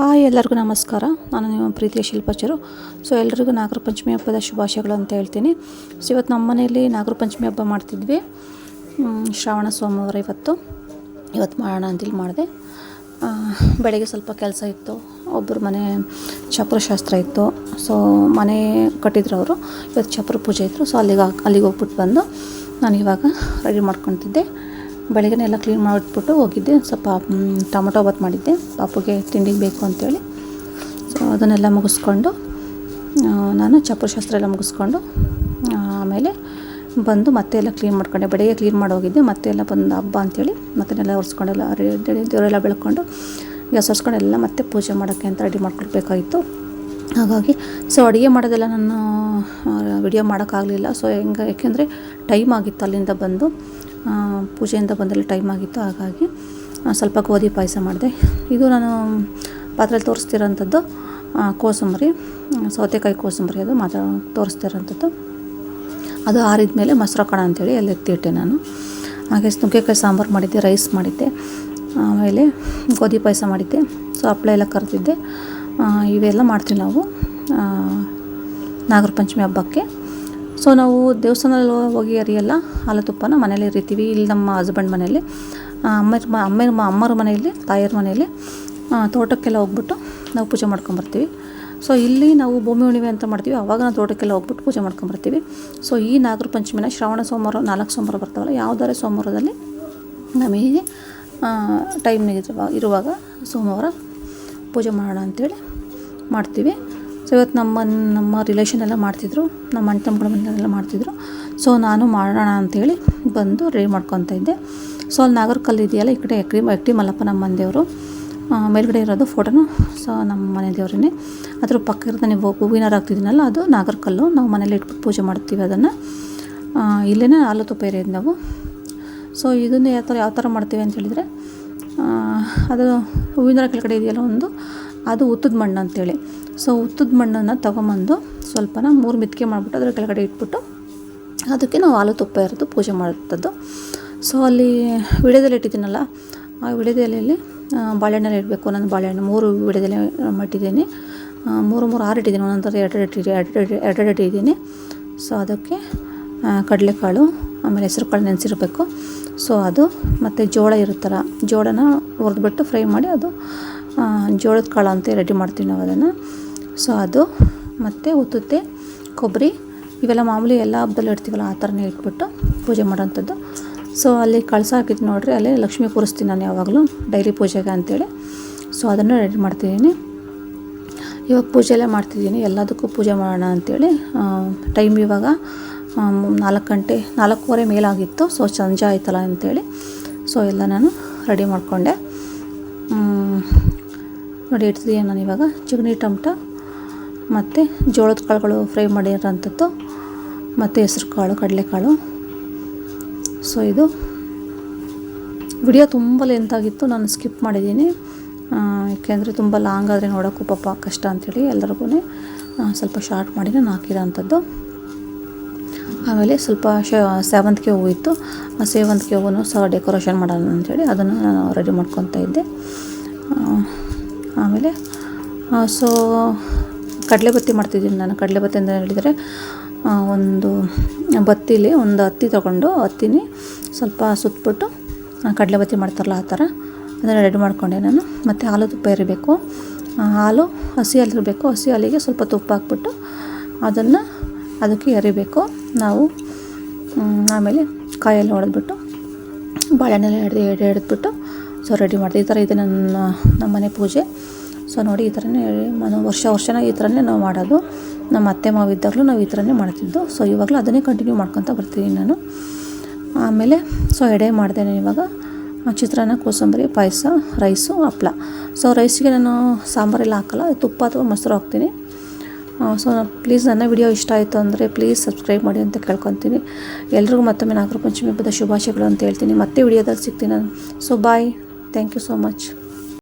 Hi, ಎಲ್ಲರಿಗೂ ನಮಸ್ಕಾರ. ನಾನು ನಿಮ್ಮ ಪ್ರೀತಿಯ ಶಿಲ್ಪಾಚರು. ಸೊ, ಎಲ್ರಿಗೂ ನಾಗರ ಪಂಚಮಿ ಹಬ್ಬದ ಶುಭಾಶಯಗಳು ಅಂತ ಹೇಳ್ತೀನಿ. ಸೊ, ಇವತ್ತು ನಮ್ಮ ಮನೆಯಲ್ಲಿ ನಾಗರ ಪಂಚಮಿ ಹಬ್ಬ ಮಾಡ್ತಿದ್ವಿ. ಶ್ರಾವಣ ಸೋಮವಾರ ಇವತ್ತು. ಇವತ್ತು ಮಾಡೋಣ ಅಂತೇಳಿ ಮಾಡಿದೆ. ಬೆಳಗ್ಗೆ ಸ್ವಲ್ಪ ಕೆಲಸ ಇತ್ತು. ಒಬ್ಬರು ಮನೆ ಚಪ್ರ ಶಾಸ್ತ್ರ ಇತ್ತು. ಸೊ, ಮನೆ ಕಟ್ಟಿದ್ರು ಅವರು. ಇವತ್ತು ಚಪ್ರ ಪೂಜೆ ಇತ್ತು. ಸೊ, ಅಲ್ಲಿಗೆ ಅಲ್ಲಿಗೆ ಹೋಗ್ಬಿಟ್ಟು ಬಂದು ನಾನು ಇವಾಗ ರೆಡಿ ಮಾಡ್ಕೊತಿದ್ದೆ. ಬೆಳಗ್ಗೆ ಎಲ್ಲ ಕ್ಲೀನ್ ಮಾಡಿಬಿಟ್ಟು ಹೋಗಿದ್ದೆ. ಸ್ವಲ್ಪ ಟೊಮೊಟೊ ಬಾತ್ ಮಾಡಿದ್ದೆ. ಪಾಪುಗೆ ತಿಂಡಿಗೆ ಬೇಕು ಅಂತೇಳಿ. ಸೊ ಅದನ್ನೆಲ್ಲ ಮುಗಿಸ್ಕೊಂಡು ನಾನು ಚಪ್ರಶಾಸ್ತ್ರ ಎಲ್ಲ ಮುಗಿಸ್ಕೊಂಡು ಆಮೇಲೆ ಬಂದು ಮತ್ತೆ ಎಲ್ಲ ಕ್ಲೀನ್ ಮಾಡ್ಕೊಂಡೆ. ಬೆಳಗ್ಗೆ ಕ್ಲೀನ್ ಮಾಡಿ ಹೋಗಿದ್ದೆ. ಮತ್ತೆ ಎಲ್ಲ ಬಂದು ಹಬ್ಬ ಅಂತೇಳಿ ಮತ್ತೆಲ್ಲ ಒರೆಸ್ಕೊಂಡೆಲ್ಲ ರೆಡಿ ದೇವರೆಲ್ಲ ಬೆಳ್ಕೊಂಡು ಗ್ಯಾಸ್ ಒರೆಸ್ಕೊಂಡು ಎಲ್ಲ ಮತ್ತೆ ಪೂಜೆ ಮಾಡೋಕ್ಕೆ ಅಂತ ರೆಡಿ ಮಾಡ್ಕೊಳ್ಬೇಕಾಗಿತ್ತು. ಹಾಗಾಗಿ ಸೊ ಅಡುಗೆ ಮಾಡೋದೆಲ್ಲ ನಾನು ವಿಡಿಯೋ ಮಾಡೋಕ್ಕಾಗಲಿಲ್ಲ. ಸೊ ಹೆಂಗೆ, ಯಾಕೆಂದರೆ ಟೈಮ್ ಆಗಿತ್ತು ಅಲ್ಲಿಂದ ಬಂದು. ಪೂಜೆಯಿಂದ ಬಂದಲ್ಲಿ ಟೈಮ್ ಆಗಿತ್ತು, ಹಾಗಾಗಿ ಸ್ವಲ್ಪ ಗೋಧಿ ಪಾಯಸ ಮಾಡಿದೆ. ಇದು ನಾನು ಪಾತ್ರೆಯಲ್ಲಿ ತೋರಿಸ್ತಿರೋಂಥದ್ದು ಕೋಸಂಬರಿ, ಸೌತೆಕಾಯಿ ಕೋಸಂಬರಿ ಅದು ಮಾತ್ರ ತೋರಿಸ್ತಿರೋಂಥದ್ದು. ಅದು ಆರಿದ ಮೇಲೆ ಮೊಸರು ಕಣ ಅಂತೇಳಿ ಅಲ್ಲಿ ಎತ್ತಿಟ್ಟೆ ನಾನು. ಹಾಗೆ ನುಗ್ಗೆಕಾಯಿ ಸಾಂಬಾರು ಮಾಡಿದ್ದೆ ರೈಸ್ ಮಾಡಿದ್ದೆ, ಆಮೇಲೆ ಗೋಧಿ ಪಾಯಸ ಮಾಡಿದ್ದೆ. ಸೊ ಹಪ್ಪಳ ಎಲ್ಲ ಕರೆದಿದ್ದೆ. ಇವೆಲ್ಲ ಮಾಡ್ತೀವಿ ನಾವು ನಾಗರ ಪಂಚಮಿ ಹಬ್ಬಕ್ಕೆ. ಸೊ ನಾವು ದೇವಸ್ಥಾನದಲ್ಲಿ ಹೋಗಿ ಅರಿಯಲ್ಲ, ಹಾಲು ತುಪ್ಪನ ಮನೇಲಿ ಎರಿತೀವಿ ಇಲ್ಲಿ ನಮ್ಮ ಹಸ್ಬೆಂಡ್ ಮನೆಯಲ್ಲಿ ಅಮ್ಮ ಮ, ಅಮ್ಮರ ಮನೆಯಲ್ಲಿ ತಾಯಿಯರ ಮನೆಯಲ್ಲಿ ತೋಟಕ್ಕೆಲ್ಲ ಹೋಗ್ಬಿಟ್ಟು ನಾವು ಪೂಜೆ ಮಾಡ್ಕೊಂಬರ್ತೀವಿ. ಸೊ ಇಲ್ಲಿ ನಾವು ಭೂಮಿ ಹುಣ್ಣಿಮೆ ಅಂತ ಮಾಡ್ತೀವಿ. ಆವಾಗ ನಾವು ತೋಟಕ್ಕೆಲ್ಲ ಹೋಗ್ಬಿಟ್ಟು ಪೂಜೆ ಮಾಡ್ಕೊಂಬರ್ತೀವಿ. ಸೊ ಈ ನಾಗರ ಪಂಚಮಿನ ಶ್ರಾವಣ ಸೋಮವಾರ, ನಾಲ್ಕು ಸೋಮವಾರ ಬರ್ತಾವಲ್ಲ ಯಾವುದಾದ್ರೆ ಸೋಮವಾರದಲ್ಲಿ ನಮಗೆ ಟೈಮ್ ಇರುವಾಗ ಸೋಮವಾರ ಪೂಜೆ ಮಾಡೋಣ ಅಂಥೇಳಿ ಮಾಡ್ತೀವಿ. ಸೊ ಇವತ್ತು ನಮ್ಮ ನಮ್ಮ ರಿಲೇಷನ್ ಎಲ್ಲ ಮಾಡ್ತಿದ್ರು. ನಮ್ಮ ಅಣ್ಣ ತಮ್ಮಗಳ ಮನೆಯಲ್ಲೆಲ್ಲ ಮಾಡ್ತಿದ್ರು. ಸೊ ನಾನು ಮಾಡೋಣ ಅಂಥೇಳಿ ಬಂದು ರೆಡಿ ಮಾಡ್ಕೊತಾ ಇದ್ದೆ. ಸೊ ಅಲ್ಲಿ ನಾಗರಕಲ್ಲು ಇದೆಯಲ್ಲ, ಈ ಕಡೆ ಎಕ್ರಿ ಎಕ್ಟಿ ಮಲ್ಲಪ್ಪ ನಮ್ಮ ಮನೆಯವರು ಮೇಲ್ಗಡೆ ಇರೋದು ಫೋಟೋನು, ಸೊ, ನಮ್ಮ ಮನೆ ದೇವ್ರೇ ಅದ್ರ ಪಕ್ಕ ಇರೋದು ನೀವು ಹೂವಿನಾರ ಹಾಕ್ತಿದ್ದೀನಲ್ಲ, ಅದು ನಾಗರಕಲ್ಲು. ನಾವು ಮನೇಲಿ ಇಟ್ಬಿಟ್ಟು ಪೂಜೆ ಮಾಡ್ತೀವಿ ಅದನ್ನು. ಇಲ್ಲೇ ಹಾಲು ತುಪ್ಪ ಇರೋದು ನಾವು. ಸೊ ಇದನ್ನು ಯಾವ ಥರ ಯಾವ ಥರ ಮಾಡ್ತೀವಿ ಅಂತ ಹೇಳಿದರೆ ಅದು ಹೂವಿನ ಕೆಳಗಡೆ ಇದೆಯಲ್ಲ ಒಂದು ಅದು ಉತ್ತದ ಮಣ್ಣು ಅಂತೇಳಿ. ಸೊ ಉತ್ತದ ಮಣ್ಣನ್ನು ತೊಗೊಂಬಂದು ಸ್ವಲ್ಪನ ಮೂರು ಮಿತ್ಕೆ ಮಾಡಿಬಿಟ್ಟು ಅದರ ಕೆಳಗಡೆ ಇಟ್ಬಿಟ್ಟು ಅದಕ್ಕೆ ನಾವು ಹಾಲು ತುಪ್ಪ ಇರೋದು ಪೂಜೆ ಮಾಡುವಂಥದ್ದು ಸೊ ಅಲ್ಲಿ ವಿಡಿಯೋದಲ್ಲಿ ಇಟ್ಟಿದ್ದೀನಲ್ಲ, ಆ ವಿಡಿಯೋದೆಲೆಯಲ್ಲಿ ಬಾಳೆಹಣ್ಣಲ್ಲಿ ಇಡಬೇಕು ನಾನು ಬಾಳೆಹಣ್ಣು, ಮೂರು ವಿಡಿಯೋದಲ್ಲಿ ಮಾಡಿದ್ದೀನಿ ಮೂರು ಮೂರು, ಆರು ಇಟ್ಟಿದ್ದೀನಿ, ಒಂದೊಂದು ಎರಡು ಇಟ್ಟಿದ್ದೀನಿ ಎರಡು ಎರಡು ಇಟ್ಟಿದ್ದೀನಿ ಸೊ ಅದಕ್ಕೆ ಕಡಲೆಕಾಳು, ಆಮೇಲೆ ಹೆಸರು ಕಾಳು ನೆನೆಸಿರಬೇಕು. ಸೊ ಅದು ಮತ್ತು ಜೋಳ ಇರುತ್ತಲ್ಲ, ಜೋಳನ ಹುರಿದ್ಬಿಟ್ಟು ಫ್ರೈ ಮಾಡಿ ಅದು ಜೋಳದ ಕಾಳು ಅಂತ ರೆಡಿ ಮಾಡ್ತೀವಿ ನಾವು ಅದನ್ನು. ಸೊ ಅದು ಮತ್ತು ಉತ್ತುತ್ತೆ, ಕೊಬ್ಬರಿ, ಇವೆಲ್ಲ ಮಾಮೂಲಿ ಎಲ್ಲ ಹಬ್ಬದಲ್ಲಿ ಇಡ್ತೀವಲ್ಲ, ಆ ಥರನೇ ಇಟ್ಬಿಟ್ಟು ಪೂಜೆ ಮಾಡೋಂಥದ್ದು. ಸೊ ಅಲ್ಲಿ ಕಳಸ ಹಾಕಿದ್ದು ನೋಡ್ರಿ, ಅಲ್ಲಿ ಲಕ್ಷ್ಮಿ ಕೂರಿಸ್ತೀನಿ ನಾನು ಯಾವಾಗಲೂ ಡೈಲಿ ಪೂಜೆಗೆ ಅಂತೇಳಿ. ಸೊ ಅದನ್ನು ರೆಡಿ ಮಾಡ್ತಿದ್ದೀನಿ. ಇವಾಗ ಪೂಜೆ ಎಲ್ಲ ಮಾಡ್ತಿದ್ದೀನಿ, ಎಲ್ಲದಕ್ಕೂ ಪೂಜೆ ಮಾಡೋಣ ಅಂಥೇಳಿ ಟೈಮ್ ಇವಾಗ ನಾಲ್ಕು ಗಂಟೆ, ನಾಲ್ಕೂವರೆ ಮೇಲಾಗಿತ್ತು ಸೊ ಸಂಜೆ ಆಯ್ತಲ್ಲ ಅಂಥೇಳಿ ಸೊ ಎಲ್ಲ ನಾನು ರೆಡಿ ಮಾಡಿಕೊಂಡೆ. ನೋಡಿ ಇಡ್ತಿದ್ದೀನಿ ನಾನು ಇವಾಗ. ಚಿಗಣಿ ಟಮಟ ಮತ್ತು ಜೋಳದ ಕಾಳುಗಳು ಫ್ರೈ ಮಾಡಿರೋಂಥದ್ದು ಮತ್ತು ಹೆಸ್ರು ಕಾಳು, ಕಡಲೆಕಾಳು. ಸೊ ಇದು ವಿಡಿಯೋ ತುಂಬ ಲೆಂತ್ ಆಗಿತ್ತು. ನಾನು ಸ್ಕಿಪ್ ಮಾಡಿದ್ದೀನಿ. ಏಕೆಂದರೆ ತುಂಬ ಲಾಂಗ್ ಆದರೆ ನೋಡೋಕ್ಕೂ ಪಾಪ ಕಷ್ಟ ಅಂಥೇಳಿ ಎಲ್ಲರಿಗೂ ಸ್ವಲ್ಪ ಶಾರ್ಟ್ ಮಾಡಿ ನಾನು ಹಾಕಿರೋಂಥದ್ದು. ಆಮೇಲೆ ಸ್ವಲ್ಪ ಶ ಸೇವಂತಿಗೆ ಹೂವು ಇತ್ತು ಆ ಸೇವಂತಿಗೆ ಹೂವನ್ನು ಸಹ ಡೆಕೋರೇಷನ್ ಮಾಡೋಣ ಅಂಥೇಳಿ ಅದನ್ನು ನಾನು ರೆಡಿ ಮಾಡ್ಕೊತಾ ಇದ್ದೆ. ಆಮೇಲೆ ಸೊ ಕಡಲೆ ಬತ್ತಿ ಮಾಡ್ತಿದ್ದೀನಿ ನಾನು. ಕಡಲೆ ಬತ್ತಿ ಅಂತ ಹೇಳಿದರೆ ಒಂದು ಬತ್ತಿಲಿ ಒಂದು ಹತ್ತಿ ತೊಗೊಂಡು ಹತ್ತಿನಿ ಸ್ವಲ್ಪ ಸುತ್ತಬಿಟ್ಟು ಕಡಲೆ ಬತ್ತಿ ಮಾಡ್ತಾರಲ್ಲ ಆ ಥರ, ಅದನ್ನು ರೆಡಿ ಮಾಡಿಕೊಂಡೆ ನಾನು. ಮತ್ತು ಹಾಲು ತುಪ್ಪ ಇರಬೇಕು. ಹಾಲು, ಹಸಿ ಹಾಲು ಇರಬೇಕು. ಹಸಿ ಹಾಲಿಗೆ ಸ್ವಲ್ಪ ತುಪ್ಪ ಹಾಕ್ಬಿಟ್ಟು ಅದನ್ನು ಅದಕ್ಕೆ ಎರಿಬೇಕು. ನಾವು ಆಮೇಲೆ ಕಾಯಲ್ಲಿ ಹೊಡೆದ್ಬಿಟ್ಟು ಬಾಳೆಹಣ್ಣೆಲ್ಲ ಹಿಡ್ದು ಎಡೆ ಹಿಡಿದ್ಬಿಟ್ಟು ಸೊ ರೆಡಿ ಮಾಡಿದೆ. ಈ ಥರ ಇದೆ ನನ್ನ, ನಮ್ಮ ಮನೆ ಪೂಜೆ. ಸೊ ನೋಡಿ, ಈ ಥರನೇ ವರ್ಷ ವರ್ಷನ ಈ ಥರನೇ ನಾವು ಮಾಡೋದು. ನಮ್ಮ ಅತ್ತೆ ಮಾವ ಇದ್ದಾಗಲೂ ನಾವು ಈ ಥರನೇ ಮಾಡ್ತಿದ್ದು. ಸೊ ಇವಾಗಲೂ ಅದನ್ನೇ ಕಂಟಿನ್ಯೂ ಮಾಡ್ಕೊತ ಬರ್ತೀನಿ ನಾನು. ಆಮೇಲೆ ಸೊ ಎಡೆ ಮಾಡಿದೆ ನಾನು ಇವಾಗ ಚಿತ್ರಾನ್ನ, ಕೋಸಂಬರಿ, ಪಾಯಸ, ರೈಸು, ಹಪ್ಳ. ಸೊ ರೈಸಿಗೆ ನಾನು ಸಾಂಬಾರೆಲ್ಲ ಹಾಕಲ್ಲ ತುಪ್ಪ ಅಥವಾ ಮೊಸರು ಹಾಕ್ತೀನಿ. ಸೊ ಪ್ಲೀಸ್ ನನ್ನ ವಿಡಿಯೋ ಇಷ್ಟ ಆಯಿತು ಅಂದರೆ ಪ್ಲೀಸ್ ಸಬ್ಸ್ಕ್ರೈಬ್ ಮಾಡಿ ಅಂತ ಕೇಳ್ಕೊತೀನಿ. ಎಲ್ರಿಗೂ ಮತ್ತೊಮ್ಮೆ ನಾಗರ ಪಂಚಮಿ ಹಬ್ಬದ ಶುಭಾಶಯಗಳು ಅಂತ ಹೇಳ್ತೀನಿ. ಮತ್ತೆ ವಿಡಿಯೋದಲ್ಲಿ ಸಿಗ್ತೀನಿ ನಾನು. So bye thank you so much